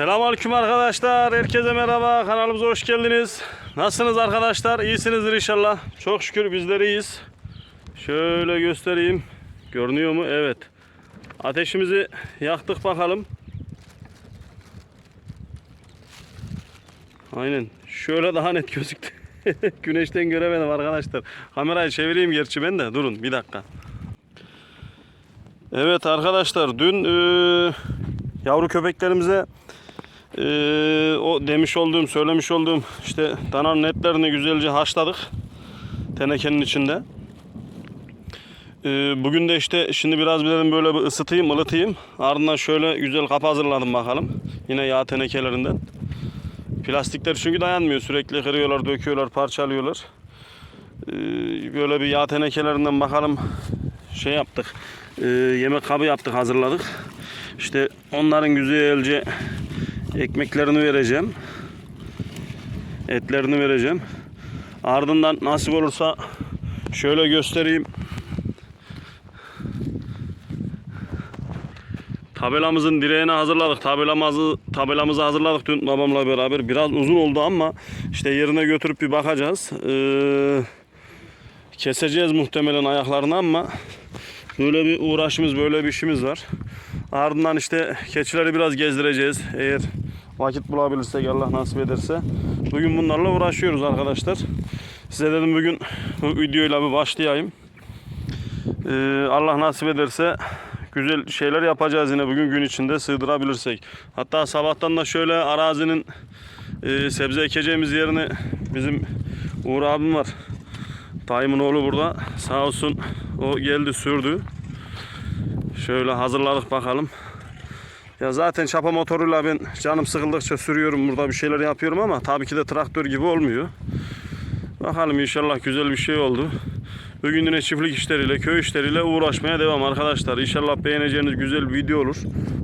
Selamünaleyküm arkadaşlar. Herkese merhaba. Kanalımıza hoş geldiniz. Nasılsınız arkadaşlar? İyisinizdir inşallah. Çok şükür bizler iyiyiz. Şöyle göstereyim. Görünüyor mu? Evet. Ateşimizi yaktık bakalım. Aynen. Şöyle daha net gözüktü. Güneşten göremedim arkadaşlar. Kamerayı çevireyim gerçi ben de. Durun bir dakika. Evet arkadaşlar dün e, yavru köpeklerimize e, o demiş olduğum söylemiş olduğum işte dananın etlerini güzelce haşladık tenekenin içinde. E, bugün de işte şimdi biraz bir dedim böyle bir ısıtayım ılıtayım ardından şöyle güzel kap hazırladım bakalım yine yağ tenekelerinden. Plastikler çünkü dayanmıyor sürekli kırıyorlar döküyorlar parçalıyorlar. E, böyle bir yağ tenekelerinden bakalım şey yaptık. e, yemek kabı yaptık, hazırladık. İşte onların güzelce ekmeklerini vereceğim. Etlerini vereceğim. Ardından nasip olursa şöyle göstereyim. Tabelamızın direğini hazırladık. Tabelamızı tabelamızı hazırladık dün babamla beraber. Biraz uzun oldu ama işte yerine götürüp bir bakacağız. Ee, keseceğiz muhtemelen ayaklarını ama böyle bir uğraşımız, böyle bir işimiz var. Ardından işte keçileri biraz gezdireceğiz. Eğer vakit bulabilirsek Allah nasip ederse. Bugün bunlarla uğraşıyoruz arkadaşlar. Size dedim bugün bu videoyla bir başlayayım. Ee, Allah nasip ederse güzel şeyler yapacağız yine bugün gün içinde sığdırabilirsek. Hatta sabahtan da şöyle arazinin e, sebze ekeceğimiz yerini bizim Uğur abim var. Dayımın oğlu burada. Sağ olsun o geldi sürdü. Şöyle hazırladık bakalım. Ya zaten çapa motoruyla ben canım sıkıldıkça sürüyorum burada bir şeyler yapıyorum ama tabii ki de traktör gibi olmuyor. Bakalım inşallah güzel bir şey oldu. Bugün yine çiftlik işleriyle, köy işleriyle uğraşmaya devam arkadaşlar. İnşallah beğeneceğiniz güzel bir video olur.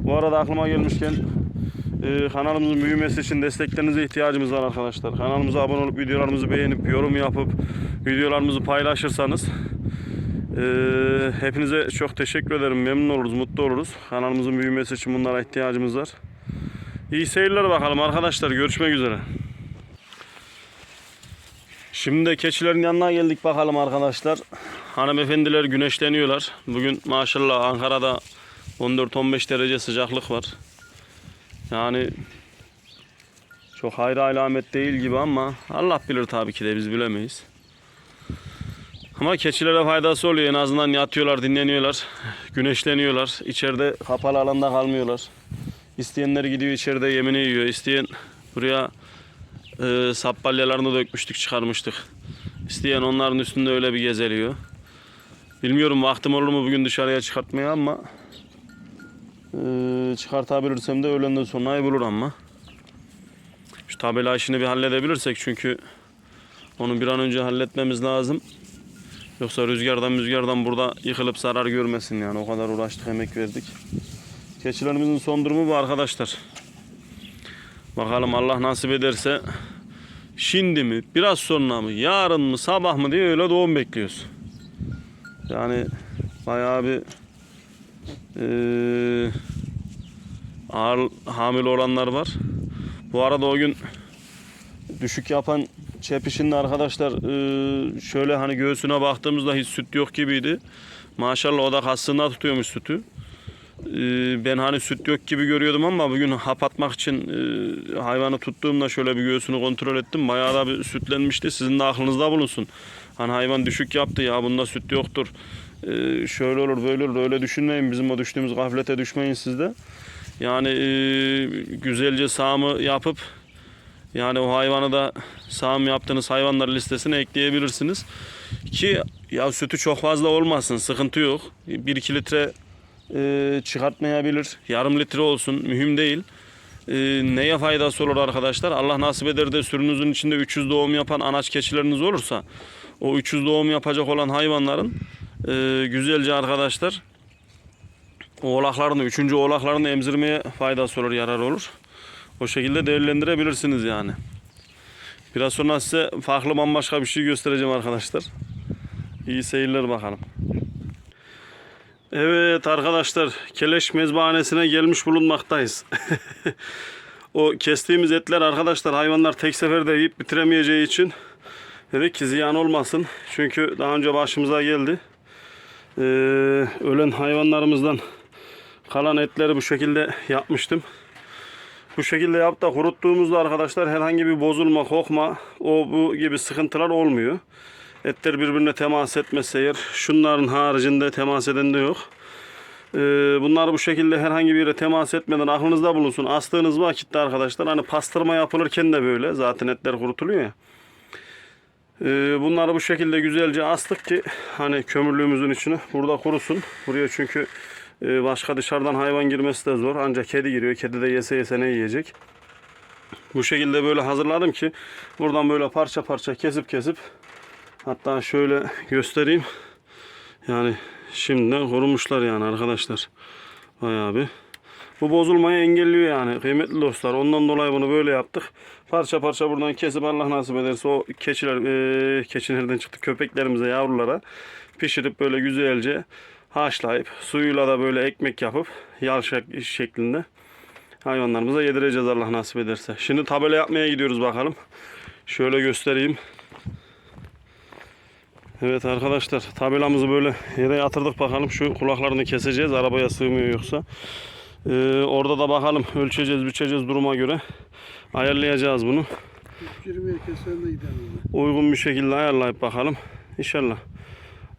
Bu arada aklıma gelmişken e, kanalımızın büyümesi için desteklerinize ihtiyacımız var arkadaşlar. Kanalımıza abone olup videolarımızı beğenip yorum yapıp videolarımızı paylaşırsanız e, hepinize çok teşekkür ederim. Memnun oluruz, mutlu oluruz. Kanalımızın büyümesi için bunlara ihtiyacımız var. İyi seyirler bakalım arkadaşlar. Görüşmek üzere. Şimdi de keçilerin yanına geldik bakalım arkadaşlar. Hanımefendiler güneşleniyorlar. Bugün maşallah Ankara'da 14-15 derece sıcaklık var. Yani çok hayra alamet değil gibi ama Allah bilir tabii ki de biz bilemeyiz. Ama keçilere faydası oluyor. En azından yatıyorlar, dinleniyorlar, güneşleniyorlar. İçeride kapalı alanda kalmıyorlar. İsteyenler gidiyor içeride yemini yiyor. İsteyen buraya e, sap balyalarını dökmüştük, çıkarmıştık. İsteyen onların üstünde öyle bir gezeliyor. Bilmiyorum vaktim olur mu bugün dışarıya çıkartmaya ama e, çıkartabilirsem de öğlenden sonra bulur ama. Şu tabela işini bir halledebilirsek çünkü onu bir an önce halletmemiz lazım. Yoksa rüzgardan rüzgardan burada yıkılıp zarar görmesin yani o kadar uğraştık emek verdik. Keçilerimizin son durumu bu arkadaşlar. Bakalım Allah nasip ederse şimdi mi, biraz sonra mı, yarın mı, sabah mı diye öyle doğum bekliyoruz. Yani bayağı bir eee ağır hamile olanlar var. Bu arada o gün düşük yapan çepişinde arkadaşlar eee, şöyle hani göğsüne baktığımızda hiç süt yok gibiydi. Maşallah o da kastığında tutuyormuş sütü. Ee, ben hani süt yok gibi görüyordum ama bugün hap atmak için e, hayvanı tuttuğumda şöyle bir göğsünü kontrol ettim. Bayağı da bir sütlenmişti. Sizin de aklınızda bulunsun. Hani hayvan düşük yaptı ya bunda süt yoktur. Şöyle olur böyle olur öyle düşünmeyin. Bizim o düştüğümüz gaflete düşmeyin siz de. Yani e, güzelce sağımı yapıp yani o hayvanı da sağım yaptığınız hayvanlar listesine ekleyebilirsiniz. Ki ya sütü çok fazla olmasın sıkıntı yok. 1-2 litre e, çıkartmayabilir. Yarım litre olsun mühim değil. E, neye faydası olur arkadaşlar? Allah nasip eder de sürünüzün içinde 300 doğum yapan anaç keçileriniz olursa o 300 doğum yapacak olan hayvanların e, güzelce arkadaşlar oğlaklarını, üçüncü oğlaklarını emzirmeye faydası olur, yarar olur. O şekilde değerlendirebilirsiniz yani. Biraz sonra size farklı bambaşka bir şey göstereceğim arkadaşlar. İyi seyirler bakalım. Evet arkadaşlar Keleş mezbahanesine gelmiş bulunmaktayız. o kestiğimiz etler arkadaşlar hayvanlar tek seferde yiyip bitiremeyeceği için dedik ki ziyan olmasın. Çünkü daha önce başımıza geldi. Ee, ölen hayvanlarımızdan kalan etleri bu şekilde yapmıştım. Bu şekilde yapıp da kuruttuğumuzda arkadaşlar herhangi bir bozulma, kokma, o bu gibi sıkıntılar olmuyor. Etler birbirine temas etmezse eğer şunların haricinde temas eden de yok. Ee, bunlar bu şekilde herhangi bir yere temas etmeden aklınızda bulunsun. Astığınız vakitte arkadaşlar hani pastırma yapılırken de böyle zaten etler kurutuluyor ya. Ee, bunları bu şekilde güzelce astık ki hani kömürlüğümüzün içine burada kurusun. Buraya çünkü başka dışarıdan hayvan girmesi de zor. Ancak kedi giriyor. Kedi de yese yese ne yiyecek? Bu şekilde böyle hazırladım ki buradan böyle parça parça kesip kesip hatta şöyle göstereyim. Yani şimdiden kurumuşlar yani arkadaşlar. Bayağı bir. Bu bozulmayı engelliyor yani kıymetli dostlar. Ondan dolayı bunu böyle yaptık. Parça parça buradan kesip Allah nasip ederse o keçiler, e, keçi çıktı köpeklerimize, yavrulara pişirip böyle güzelce haşlayıp suyuyla da böyle ekmek yapıp şek- şeklinde hayvanlarımıza yedireceğiz Allah nasip ederse. Şimdi tabela yapmaya gidiyoruz bakalım. Şöyle göstereyim. Evet arkadaşlar tabelamızı böyle yere yatırdık bakalım şu kulaklarını keseceğiz arabaya sığmıyor yoksa. Ee, orada da bakalım ölçeceğiz biçeceğiz duruma göre ayarlayacağız bunu. 20'ye kesen de gidelim. Uygun bir şekilde ayarlayıp bakalım inşallah.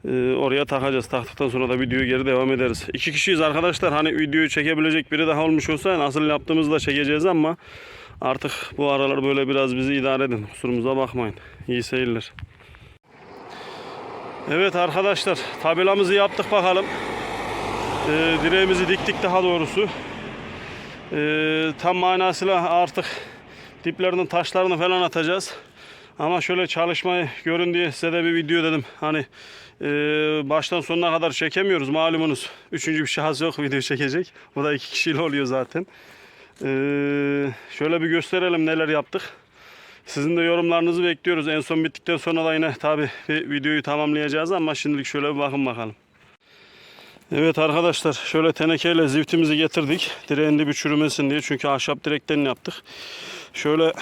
Ee, oraya takacağız. Taktıktan sonra da videoyu geri devam ederiz. İki kişiyiz arkadaşlar. Hani videoyu çekebilecek biri daha olmuş olsa nasıl yaptığımızı da çekeceğiz ama artık bu aralar böyle biraz bizi idare edin. Kusurumuza bakmayın. İyi seyirler. Evet arkadaşlar tabelamızı yaptık bakalım. Ee, direğimizi diktik daha doğrusu. Ee, tam manasıyla artık diplerinin taşlarını falan atacağız. Ama şöyle çalışmayı görün diye size de bir video dedim. Hani e, baştan sonuna kadar çekemiyoruz malumunuz. Üçüncü bir şahıs yok video çekecek. O da iki kişiyle oluyor zaten. Ee, şöyle bir gösterelim neler yaptık. Sizin de yorumlarınızı bekliyoruz. En son bittikten sonra da yine tabi bir videoyu tamamlayacağız ama şimdilik şöyle bir bakın bakalım. Evet arkadaşlar şöyle tenekeyle ziftimizi getirdik. Direğin dibi çürümesin diye çünkü ahşap direklerini yaptık. Şöyle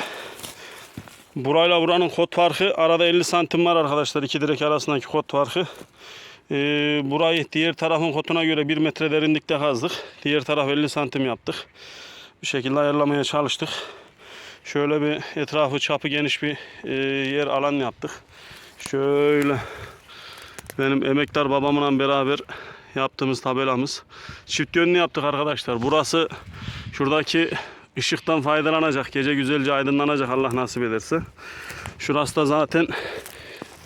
burayla buranın kot farkı arada 50 santim var arkadaşlar iki direk arasındaki kot farkı. Ee, burayı diğer tarafın kotuna göre 1 metre derinlikte kazdık. Diğer taraf 50 santim yaptık. Bir şekilde ayarlamaya çalıştık. Şöyle bir etrafı çapı geniş bir e, yer alan yaptık. Şöyle benim emektar babamla beraber yaptığımız tabelamız. Çift yönlü yaptık arkadaşlar. Burası şuradaki ışıktan faydalanacak. Gece güzelce aydınlanacak Allah nasip ederse. Şurası da zaten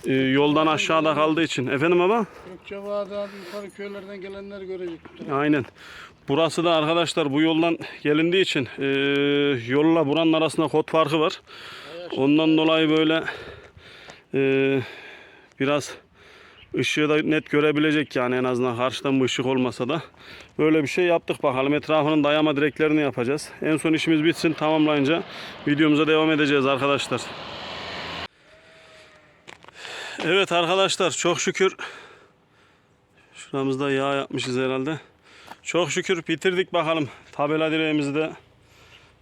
e, yoldan aşağıda kaldığı için. Efendim baba? Gökçeova'dan yukarı köylerden gelenler görecek. Aynen. Burası da arkadaşlar bu yoldan gelindiği için e, yolla buranın arasında kod farkı var. Ondan dolayı böyle e, biraz ışığı da net görebilecek yani en azından karşıdan bu ışık olmasa da. Böyle bir şey yaptık bakalım. Etrafının dayama direklerini yapacağız. En son işimiz bitsin tamamlayınca videomuza devam edeceğiz arkadaşlar. Evet arkadaşlar çok şükür şuramızda yağ yapmışız herhalde. Çok şükür bitirdik bakalım. Tabela direğimizi de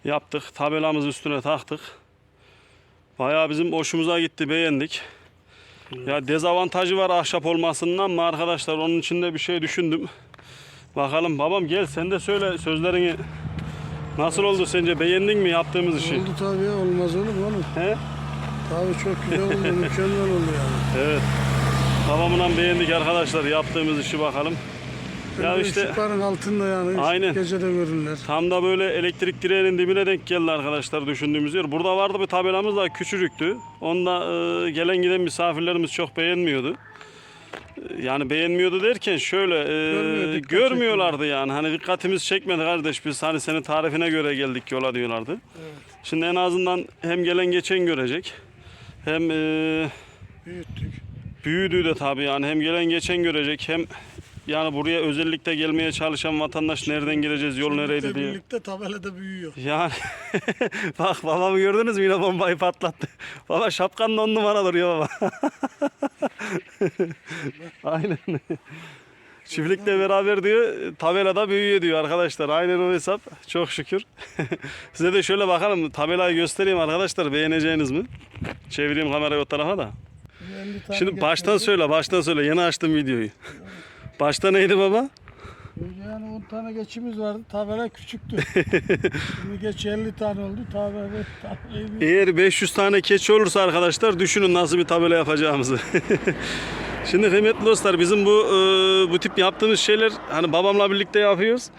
yaptık. Tabelamızı üstüne taktık. Bayağı bizim hoşumuza gitti, beğendik. Ya dezavantajı var ahşap olmasının ama arkadaşlar onun için de bir şey düşündüm. Bakalım babam gel sen de söyle sözlerini. Nasıl oldu sence? Beğendin mi yaptığımız işi? Oldu tabii olmaz olur mu oğlum? He? Tabii çok güzel oldu, mükemmel oldu yani. Evet. Babamla beğendik arkadaşlar yaptığımız işi bakalım. Ya işte ışıkların altında yani Aynen. gece de görürler. Tam da böyle elektrik direğinin dibine denk geldi arkadaşlar düşündüğümüz yer. Burada vardı bir tabelamız da küçücüktü. Onda e, gelen giden misafirlerimiz çok beğenmiyordu. E, Yani beğenmiyordu derken şöyle e, Görmüyor, dikkat görmüyorlardı yani. Hani dikkatimiz çekmedi kardeş biz hani senin tarifine göre geldik yola diyorlardı. Evet. Şimdi en azından hem gelen geçen görecek. Hem e, Büyüttük. büyüdüğü de tabii yani hem gelen geçen görecek hem yani buraya özellikle gelmeye çalışan vatandaş nereden gireceğiz yol nereydi diye. Birlikte tabelada büyüyor. Yani bak babamı gördünüz mü yine bombayı patlattı. Baba şapkan da on numara duruyor baba. Aynen. Çiftlikle beraber diyor tabelada büyüyor diyor arkadaşlar. Aynen o hesap. Çok şükür. Size de şöyle bakalım tabelayı göstereyim arkadaşlar. Beğeneceğiniz mi? Çevireyim kamerayı o tarafa da. 50 tane Şimdi baştan söyle, baştan söyle. Yeni açtım videoyu. Başta neydi baba? Önce yani 10 tane geçimiz vardı. Tabela küçüktü. Şimdi geç 50 tane oldu. Tabela tabelayı bir Eğer 500 tane keçi olursa arkadaşlar düşünün nasıl bir tabela yapacağımızı. Şimdi kıymetli dostlar bizim bu e, bu tip yaptığımız şeyler hani babamla birlikte yapıyoruz.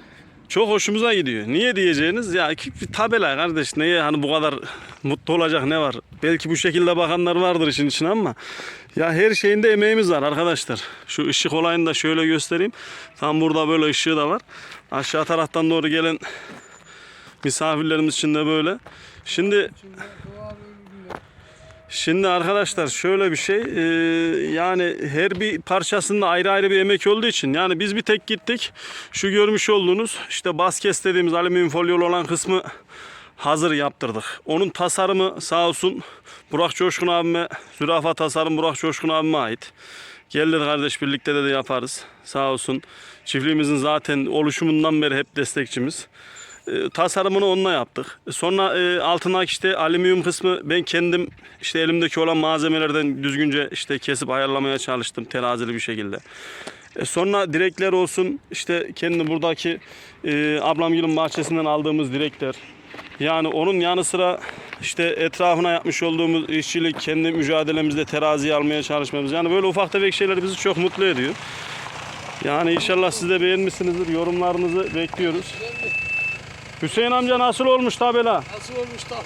Çok hoşumuza gidiyor. Niye diyeceğiniz? Ya bir tabela kardeş neye hani bu kadar mutlu olacak ne var? Belki bu şekilde bakanlar vardır işin içine ama ya her şeyinde emeğimiz var arkadaşlar. Şu ışık olayını da şöyle göstereyim. Tam burada böyle ışığı da var. Aşağı taraftan doğru gelen misafirlerimiz için de böyle. Şimdi. Şimdi arkadaşlar şöyle bir şey e, yani her bir parçasında ayrı ayrı bir emek olduğu için yani biz bir tek gittik şu görmüş olduğunuz işte basket dediğimiz alüminyum folyolu olan kısmı hazır yaptırdık. Onun tasarımı sağ olsun Burak Coşkun abime zürafa tasarım Burak Coşkun abime ait. Gel dedi kardeş birlikte de, de yaparız sağ olsun. Çiftliğimizin zaten oluşumundan beri hep destekçimiz. E, tasarımını onunla yaptık. Sonra e, altındaki işte alüminyum kısmı ben kendim işte elimdeki olan malzemelerden düzgünce işte kesip ayarlamaya çalıştım terazili bir şekilde. E, sonra direkler olsun işte kendi buradaki e, ablamgilin bahçesinden aldığımız direkler. Yani onun yanı sıra işte etrafına yapmış olduğumuz işçilik, kendi mücadelemizde teraziyi almaya çalışmamız. Yani böyle ufak tefek şeyler bizi çok mutlu ediyor. Yani inşallah siz de beğenmişsinizdir. Yorumlarınızı bekliyoruz. Hüseyin amca nasıl olmuş tabela? Nasıl olmuş tabela?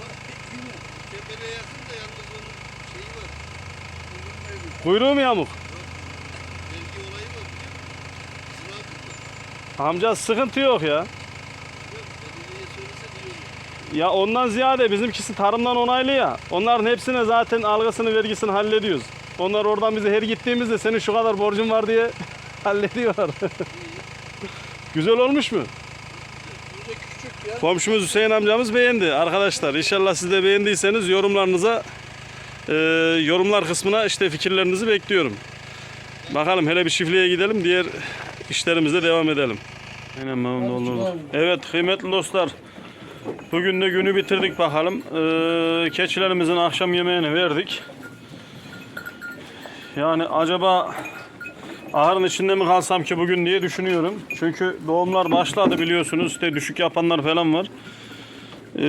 Tepene yakın da yalnız onun şeyi var. Kuyruğu mu yamuk? Belki olayı var. Sıra. Amca sıkıntı yok ya. Ya ondan ziyade bizimkisi tarımdan onaylı ya. Onların hepsine zaten algısını vergisini hallediyoruz. Onlar oradan bize her gittiğimizde senin şu kadar borcun var diye hallediyorlar. Güzel olmuş mu? Komşumuz Hüseyin amcamız beğendi arkadaşlar. İnşallah siz de beğendiyseniz yorumlarınıza e, yorumlar kısmına işte fikirlerinizi bekliyorum. Bakalım hele bir çiftliğe gidelim diğer işlerimize devam edelim. Aynen Mehmet Hadi olur. çıkalım. Evet kıymetli dostlar. Bugün de günü bitirdik bakalım. Ee, keçilerimizin akşam yemeğini verdik. Yani acaba ahırın içinde mi kalsam ki bugün diye düşünüyorum. Çünkü doğumlar başladı biliyorsunuz. İşte düşük yapanlar falan var. Ee,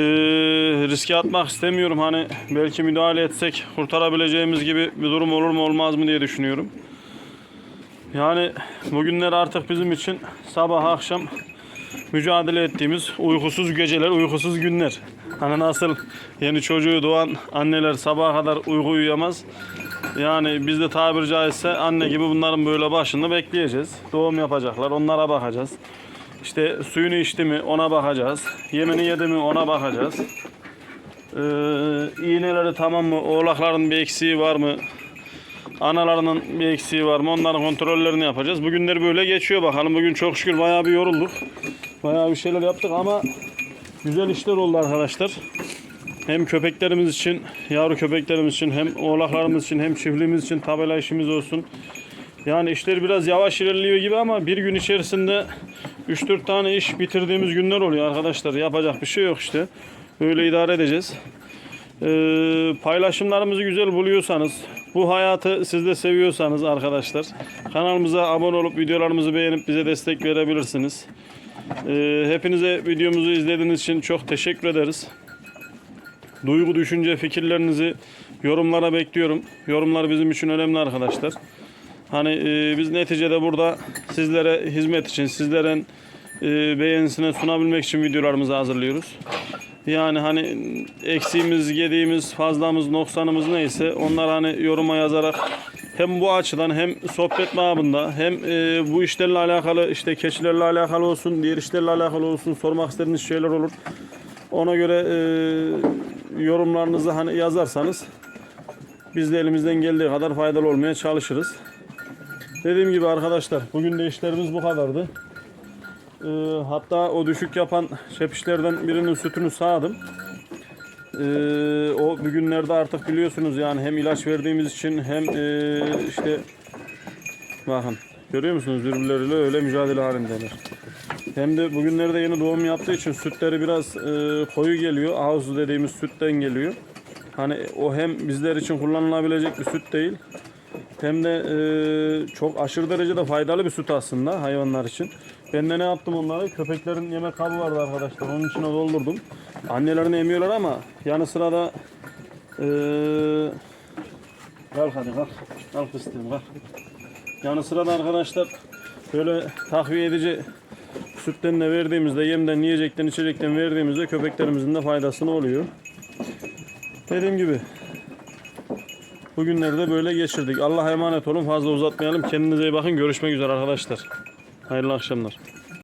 riske atmak istemiyorum. Hani belki müdahale etsek kurtarabileceğimiz gibi bir durum olur mu olmaz mı diye düşünüyorum. Yani bugünler artık bizim için sabah akşam mücadele ettiğimiz uykusuz geceler, uykusuz günler. Hani nasıl yeni çocuğu doğan anneler sabaha kadar uyku uyuyamaz. Yani biz de tabiri caizse anne gibi bunların böyle başında bekleyeceğiz. Doğum yapacaklar, onlara bakacağız. İşte suyunu içti mi ona bakacağız. Yemini yedi mi ona bakacağız. Ee, iğneleri tamam mı? Oğlakların bir eksiği var mı? Analarının bir eksiği var mı? Onların kontrollerini yapacağız. Bugünler böyle geçiyor bakalım. Bugün çok şükür bayağı bir yorulduk. Bayağı bir şeyler yaptık ama güzel işler oldu arkadaşlar. Hem köpeklerimiz için, yavru köpeklerimiz için, hem oğlaklarımız için, hem çiftliğimiz için tabela işimiz olsun. Yani işler biraz yavaş ilerliyor gibi ama bir gün içerisinde 3-4 tane iş bitirdiğimiz günler oluyor arkadaşlar. Yapacak bir şey yok işte. Böyle idare edeceğiz. Ee, paylaşımlarımızı güzel buluyorsanız, bu hayatı siz de seviyorsanız arkadaşlar kanalımıza abone olup videolarımızı beğenip bize destek verebilirsiniz. Ee, hepinize videomuzu izlediğiniz için çok teşekkür ederiz. Duygu, düşünce, fikirlerinizi yorumlara bekliyorum. Yorumlar bizim için önemli arkadaşlar. Hani e, biz neticede burada sizlere hizmet için, sizlerin e, beğenisine sunabilmek için videolarımızı hazırlıyoruz. Yani hani eksiğimiz, gediğimiz, fazlamız, noksanımız neyse onlar hani yoruma yazarak hem bu açıdan hem sohbet babında hem e, bu işlerle alakalı işte keçilerle alakalı olsun, diğer işlerle alakalı olsun sormak istediğiniz şeyler olur. Ona göre e, yorumlarınızı hani yazarsanız biz de elimizden geldiği kadar faydalı olmaya çalışırız. Dediğim gibi arkadaşlar bugün de işlerimiz bu kadardı. Ee, hatta o düşük yapan şepişlerden birinin sütünü sağdım. Ee, o bugünlerde artık biliyorsunuz yani hem ilaç verdiğimiz için hem e, işte bakın Görüyor musunuz? Birbirleriyle öyle mücadele halindeler. Hem de bugünlerde yeni doğum yaptığı için sütleri biraz e, koyu geliyor. Ağustos dediğimiz sütten geliyor. Hani o hem bizler için kullanılabilecek bir süt değil. Hem de e, çok aşırı derecede faydalı bir süt aslında hayvanlar için. Ben de ne yaptım onlara? Köpeklerin yemek kabı vardı arkadaşlar. Onun içine doldurdum. Annelerini emiyorlar ama yanı sıra da e, kalk hadi kalk. Kalk fıstığım kalk. Yanı sıra da arkadaşlar böyle takviye edici sütten de verdiğimizde, yemden, yiyecekten, içecekten verdiğimizde köpeklerimizin de faydasını oluyor. Dediğim gibi bugünleri de böyle geçirdik. Allah'a emanet olun. Fazla uzatmayalım. Kendinize iyi bakın. Görüşmek üzere arkadaşlar. Hayırlı akşamlar.